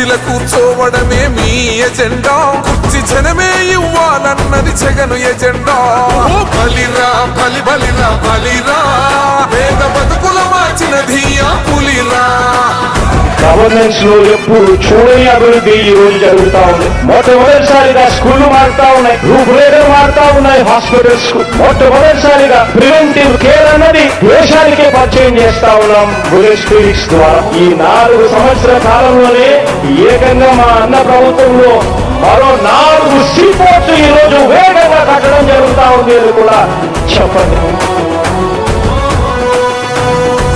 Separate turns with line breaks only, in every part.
కుర్చీల కూర్చోవడమే మీ ఎజెండా. కుర్చీ జనమే ఇవ్వాలన్నది జగను ఎజెండా. బలిరా బలి బలిరా బలిరా. పేద బతుకుల మార్చినది ఆ పులిరా.
గవర్నెన్స్లో ఎప్పుడు చూడని అభివృద్ధి ఈ రోజు జరుగుతా ఉంది. మొట్టమొదటిసారిగా స్కూళ్ళు మారుతా ఉన్నాయి. రూపురే ఉన్నాయి హాస్పిటల్స్కు మొట్టమొదటిసారిగా ప్రివెంటివ్ కేర్ అన్నది దేశానికే పరిచయం చేస్తా ఉన్నాం బులెట్ క్లినిక్స్ ద్వారా. ఈ నాలుగు సంవత్సరాల కాలంలోనే ఏకంగా మా అన్న ప్రభుత్వంలో మరో నాలుగు సీపోర్ట్స్ ఈ రోజు వేగంగా కట్టడం జరుగుతా ఉంది అని కూడా చెప్పండి.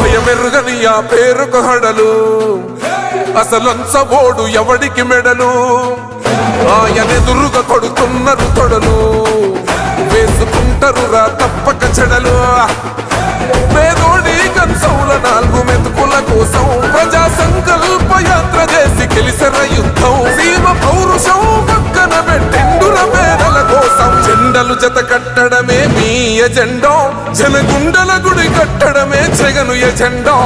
భయమెరుగని ఆ పేరుకు హడలు. అసలంచబోడు ఎవడికి మెడలు? ఆయనెదురుగా కొడుతున్నారు తొడలు వేసుకుంటారు తప్పక చెడలు. పేదోడి కంచౌల నాలుగు మెతుకుల కోసం ప్రజా సంకల్ప యాత్ర చేసి గెలిసిన యుద్ధం. సీమ పౌరుషం పక్కన పెట్టిండుర పేదల కోసం జెండలు జత కట్టడమే మీ ఎజెండో. జనగుండల గుడి కట్టడమే జగను ఎజెండో.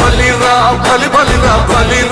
బలిరా బలి బలిరా బలిరా.